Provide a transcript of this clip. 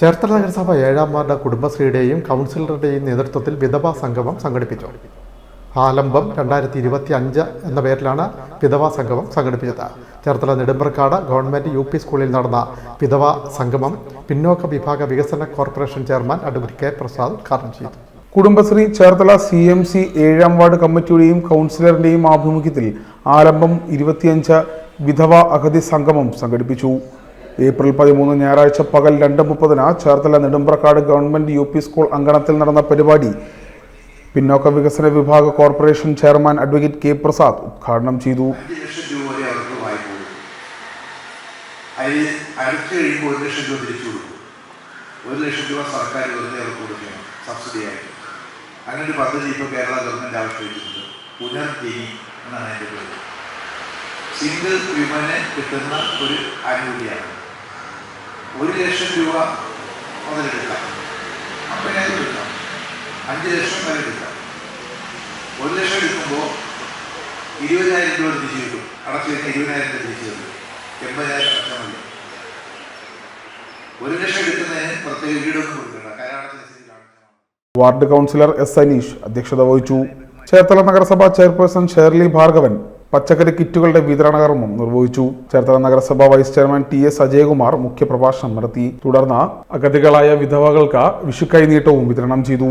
ചേർത്തല നഗരസഭ ഏഴാം വാർഡ് കുടുംബശ്രീയുടെയും കൗൺസിലറുടെയും നേതൃത്വത്തിൽ വിധവാ സംഗമം സംഘടിപ്പിച്ചു. ആലംബം രണ്ടായിരത്തി ഇരുപത്തി അഞ്ച് എന്ന പേരിലാണ് വിധവാ സംഗമം സംഘടിപ്പിച്ചത്. Cherthala Nedumprakkad government U P സ്കൂളിൽ നടന്ന വിധവാ സംഗമം പിന്നോക്ക വിഭാഗ വികസന corporation chairman advocate K Prasad ഉദ്ഘാടനം ചെയ്തു. Kudumbashree Cherthala C M C ഏഴാം വാർഡ് കമ്മിറ്റിയുടെയും കൗൺസിലറിന്റെയും ആഭിമുഖ്യത്തിൽ ആലംബം ഇരുപത്തിയഞ്ച് വിധവ അഗതി സംഗമം സംഘടിപ്പിച്ചു. ഏപ്രിൽ പതിമൂന്ന് ഞായറാഴ്ച പകൽ രണ്ട് മുപ്പതിന് Cherthala Nedumprakkad government U P school അങ്കണത്തിൽ നടന്ന പരിപാടി പിന്നോക്ക വികസന വിഭാഗ corporation chairman advocate K Prasad ഉദ്ഘാടനം ചെയ്തു. ഒരു ലക്ഷം രൂപ സർക്കാർ പദ്ധതി കേരള സിംഗിൾ വിമന് കിട്ടുന്ന ഒരു ആനുകൂല്യമാണ് ഒരു ലക്ഷം രൂപ മുതലെടുക്കാം അമ്പതിനായിരം എടുക്കാം. അഞ്ച് ലക്ഷം വരെ എടുക്കാം. ഒരു ലക്ഷം എടുക്കുമ്പോൾ ഇരുപതിനായിരം രൂപ തിരിച്ചു കിട്ടും. അടച്ചു കഴിഞ്ഞാൽ ഇരുപതിനായിരം രൂപ തിരിച്ചു കിട്ടും. എൺപതിനായിരം അടച്ചാൽ മതി. ഒരു ലക്ഷം എടുക്കുന്നതിന് പ്രത്യേക വീടൊന്നും കൊടുക്കണ്ട. കരാടത്തിനനുസരിച്ച് വാർഡ് കൗൺസിലർ എസ് അനീഷ് അധ്യക്ഷത വഹിച്ചു. ചേർത്തല നഗരസഭ ചെയർപേഴ്സൺ ഷേർലി ഭാർഗവൻ പച്ചക്കറി കിറ്റുകളുടെ വിതരണ കർമ്മം നിർവഹിച്ചു. ചേർത്തല നഗരസഭാ vice chairman T S Ajayakumar മുഖ്യപ്രഭാഷണം നടത്തി. തുടർന്ന് അഗതികളായ വിധവകൾക്ക് വിഷുക്കൈനീട്ടവും വിതരണം ചെയ്തു.